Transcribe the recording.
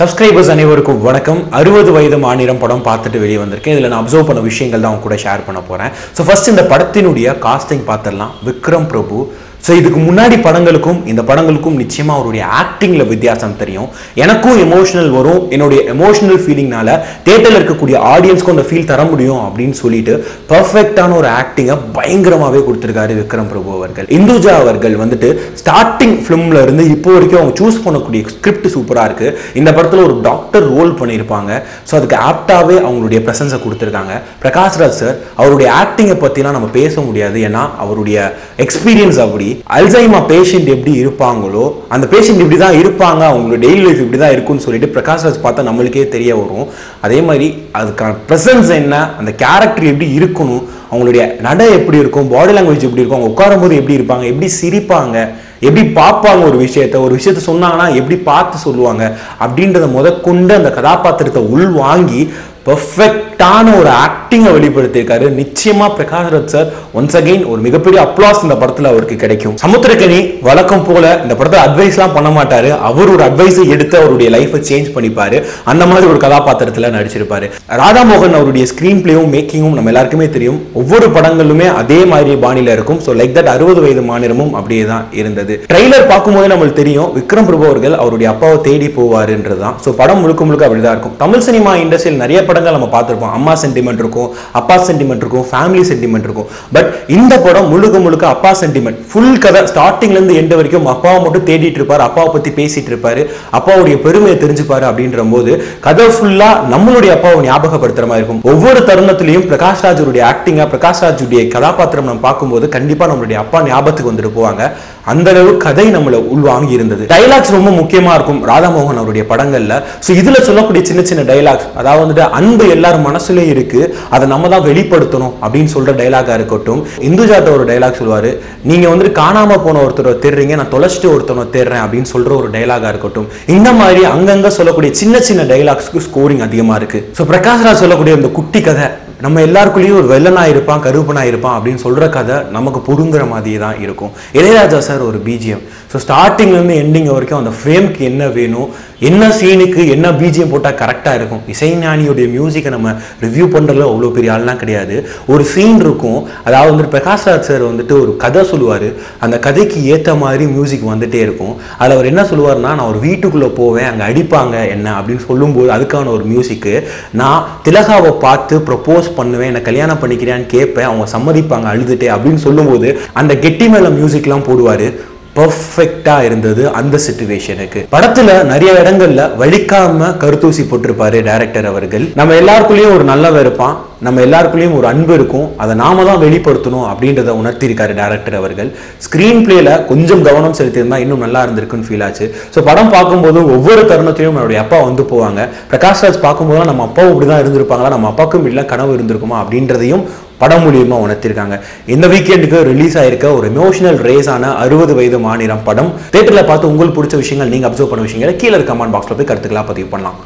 Subscribers அனைவருக்கும் வணக்கம். அறுபது வயது மாநிலம் படம் பார்த்துட்டு வெளியே வந்திருக்கேன். இதில் நான் அப்சர்வ் பண்ண விஷயங்கள் தான் அவங்க கூட ஷேர் பண்ண போகிறேன் ஸோ ஃபர்ஸ்ட் இந்த படத்தினுடைய காஸ்டிங் பார்த்துடலாம். விக்ரம் பிரபு ஸோ இதுக்கு முன்னாடி படங்களுக்கும் இந்த படங்களுக்கும் நிச்சயமாக அவருடைய ஆக்டிங்கில் வித்தியாசம் தெரியும். எனக்கும் எமோஷனல் வரும். என்னுடைய எமோஷனல் ஃபீலிங்னால தேட்டரில் இருக்கக்கூடிய ஆடியன்ஸ்க்கும் அந்த ஃபீல் தர முடியும் அப்படின்னு சொல்லிட்டு பர்ஃபெக்டான ஒரு ஆக்டிங்கை பயங்கரமாகவே கொடுத்துருக்காரு விக்ரம் பிரபு அவர்கள். இந்துஜா அவர்கள் வந்துட்டு ஸ்டார்டிங் ஃபிலிம்ல இருந்து இப்போ வரைக்கும் அவங்க சூஸ் பண்ணக்கூடிய ஸ்கிரிப்ட் சூப்பராக இருக்குது இந்த படத்தில் ஒரு டாக்டர் ரோல் பண்ணியிருப்பாங்க. ஸோ அதுக்கு ஆப்டாகவே அவங்களுடைய ப்ரெசன்ஸை கொடுத்துருக்காங்க. பிரகாஷ்ராஜ் சார் அவருடைய ஆக்டிங்கை பற்றிலாம் நம்ம பேச முடியாது. ஏன்னா அவருடைய எக்ஸ்பீரியன்ஸ் அப்படி. அல்சைமா பேஷண்ட் எப்படி இருப்பாங்களோ அந்த பேஷண்ட் இப்படி தான் இருப்பாங்க அவங்களோட டெய்லி லைஃப் இப்படி தான் இருக்கும்னு சொல்லிட்டு பிரகாஷ்ராஜ் பார்த்தா நம்மளுக்கே தெரிய வரும். அதே மாதிரி அதுக்கான ப்ரெசன்ஸ் என்ன அந்த கேரக்டர் எப்படி இருக்கணும் அவங்களுடைய நடை எப்படி இருக்கும் பாடி லாங்குவேஜ் எப்படி இருக்கும் அவங்க உட்காரும் போது எப்படி இருப்பாங்க எப்படி சிரிப்பாங்க எப்படி பார்ப்பாங்க ஒரு விஷயத்த ஒரு விஷயத்த சொன்னாங்கன்னா எப்படி பார்த்து சொல்லுவாங்க அப்படின்றத முதற்கொண்டு அந்த கதாபாத்திரத்தை உள் வாங்கி பெர்ஃபெக்டான ஒரு ஆக்டிங்கை வெளிப்படுத்தியிருக்காரு. நிச்சயமா பிரகாஷ்ராஜ் சார் ஒன்ஸ் அகைன் ஒரு மிகப்பெரிய அப்ளாஸ் இந்த படத்துல அவருக்கு கிடைக்கும். சமுத்திரக்கனி வழக்கம் போல இந்த படத்தை அட்வைஸ்லாம் பண்ண மாட்டாரு. அவர் ஒரு அட்வைஸை எடுத்து அவருடைய லைஃபை சேஞ்ச் பண்ணிப்பாரு. அந்த மாதிரி ஒரு கதாபாத்திரத்துல நடிச்சிருப்பாரு. ராதாமோகன் அவருடைய ஸ்கிரீன் பிளேயும் மேக்கிங்கும் நம்ம எல்லாருக்குமே தெரியும். ஒவ்வொரு படங்களுமே அதே மாதிரி பாணியில இருக்கும். ஸோ லைக் தட் அறுபது வயது மாநிலமும் அப்படியே தான் இருந்தது. ட்ரெய்லர் பார்க்கும்போதே நம்மளுக்கு தெரியும் விக்ரம் பிரபு அவர்கள் அவருடைய அப்பாவை தேடி போவாருன்றதுதான். ஸோ படம் முழுக்க முழுக்க அப்படிதான் இருக்கும். தமிழ் சினிமா இண்டஸ்ட்ரியில் நிறைய படங்கள் நம்ம பார்த்துருப்போம். அம்மா சென்டிமெண்ட் இருக்கும் அப்பா சென்டிமெண்ட் இருக்கும் ஃபேமிலி சென்டிமெண்ட் இருக்கும். பட் இந்த படம் முழுக்க முழுக்க அப்பா சென்டிமெண்ட் ஃபுல் கதை ஸ்டார்டிங்ல இருந்து வரைக்கும் அப்பாவை மட்டும் தேடிட்டு இருப்பார் அப்பாவை பற்றி பேசிட்டு இருப்பாரு அப்பாவுடைய பெருமையை தெரிஞ்சுப்பாரு அப்படின்ற போது கதை ஃபுல்லா நம்மளுடைய அப்பாவை ஞாபகப்படுத்துற மாதிரி இருக்கும். ஒவ்வொரு தருணத்திலையும் பிரகாஷ் ராஜருடைய ஆக்டிங்கா பிரகாஷ் ராஜுடைய கதாபாத்திரம் நம்ம பார்க்கும்போது கண்டிப்பா நம்மளுடைய அப்பா ஞாபகத்துக்கு வந்துட்டு போவாங்க. அந்த அளவு கதை நம்மள உள்வாங்கி இருந்தது டைலாக்ஸ் ரொம்ப முக்கியமா இருக்கும் ராதாமோகன் அவருடைய படங்கள்ல. ஸோ இதுல சொல்லக்கூடிய சின்ன சின்ன டைலாக்ஸ் அதாவது வந்துட்டு அன்பு எல்லார் மனசுலயும் இருக்கு. அதை நம்ம தான் வெளிப்படுத்தணும் அப்படின்னு சொல்ற டைலாகா இருக்கட்டும். இந்துஜாட்ட ஒரு டைலாக் சொல்லுவாரு நீங்க வந்துட்டு காணாம போன ஒருத்தரை தேடுறீங்க நான் தொலைச்சிட்டு ஒருத்தனை தேடுறேன் அப்படின்னு சொல்ற ஒரு டைலாகா இருக்கட்டும். இந்த மாதிரி அங்கங்க சொல்லக்கூடிய சின்ன சின்ன டைலாக்ஸ்க்கு ஸ்கோரிங் அதிகமா இருக்கு. ஸோ பிரகாஷ்ராஜ் சொல்லக்கூடிய அந்த குட்டி கதை நம்ம எல்லாருக்குள்ளேயும் ஒரு வெள்ளனா இருப்பான் கருப்பனா இருப்பான் அப்படின்னு சொல்ற கதை நமக்கு பொருந்துற மாதிரியே தான் இருக்கும். இளையராஜா சார் ஒரு பிஜிஎம் ஸோ ஸ்டார்டிங்லேருந்து எண்டிங் வரைக்கும் அந்த ஃப்ரேம்க்கு என்ன வேணும் என்ன சீனுக்கு என்ன பிஜிஎம் போட்டால் கரெக்டாக இருக்கும்? இசைஞானியுடைய மியூசிக்கை நம்ம ரிவ்யூ பண்ணுறதுல அவ்வளோ பெரிய ஆள்லாம் கிடையாது. ஒரு சீன் இருக்கும். அதாவது வந்துட்டு பிரகாஷ்ராஜ் சார் வந்துட்டு ஒரு கதை சொல்லுவார். அந்த கதைக்கு ஏற்ற மாதிரி மியூசிக் வந்துட்டே இருக்கும். அதில் அவர் என்ன சொல்லுவார்னா நான் ஒரு வீட்டுக்குள்ளே போவேன் அங்கே அடிப்பாங்க என்ன? அப்படின்னு சொல்லும்போது அதுக்கான ஒரு மியூசிக்கு நான் திலகாவை பார்த்து ப்ரப்போஸ் பண்ணுவேன் என்னை கல்யாணம் பண்ணிக்கிறேன்னு கேட்பேன் அவங்க சம்மதிப்பாங்க அழுதுட்டே அப்படின்னு சொல்லும்போது அந்த கெட்டி மேல மியூசிக்லாம் போடுவார். பர்ஃபெக்டாக இருந்தது அந்த சுச்சுவேஷனுக்கு படத்துல நிறைய இடங்கள்ல வலிக்காம கருத்தூசி போட்டிருப்பாரு டைரக்டர் அவர்கள். நம்ம எல்லாருக்குள்ளேயும் ஒரு நல்லவன் இருப்பான். நம்ம எல்லாருக்குள்ளேயும் ஒரு அன்பு இருக்கும். அதை நாம தான் வெளிப்படுத்தணும் அப்படின்றத உணர்த்தியிருக்காரு டேரக்டர் அவர்கள். ஸ்க்ரீன் பிளேல கொஞ்சம் கவனம் செலுத்தியிருந்தா இன்னும் நல்லா இருந்திருக்குன்னு ஃபீல் ஆச்சு. ஸோ படம் பார்க்கும்போது ஒவ்வொரு தருணத்திலையும் என்னுடைய அப்பா வந்து போவாங்க. பிரகாஷ்ராஜ் பார்க்கும்போது நம்ம அப்பாவும் இப்படி தான் இருந்திருப்பாங்களா? நம்ம அப்பாவுக்கும் இல்லை கனவு இருந்திருக்குமா? அப்படின்றதையும் படம் மூலியமா உணர்த்திருக்காங்க. இந்த வீக்கெண்டுக்கு ரிலீஸ் ஆயிருக்க ஒரு எமோஷனல் ரேஸான அறுபது வயது மாநிலம் படம். தேட்டரில் பார்த்து உங்களுக்கு பிடிச்ச விஷயங்கள் நீங்க அப்சர்வ் பண்ண விஷயங்களை கீழே கமெண்ட் பாக்ஸ்ல போய் கருத்துக்களா பதிவு பண்ணலாம்.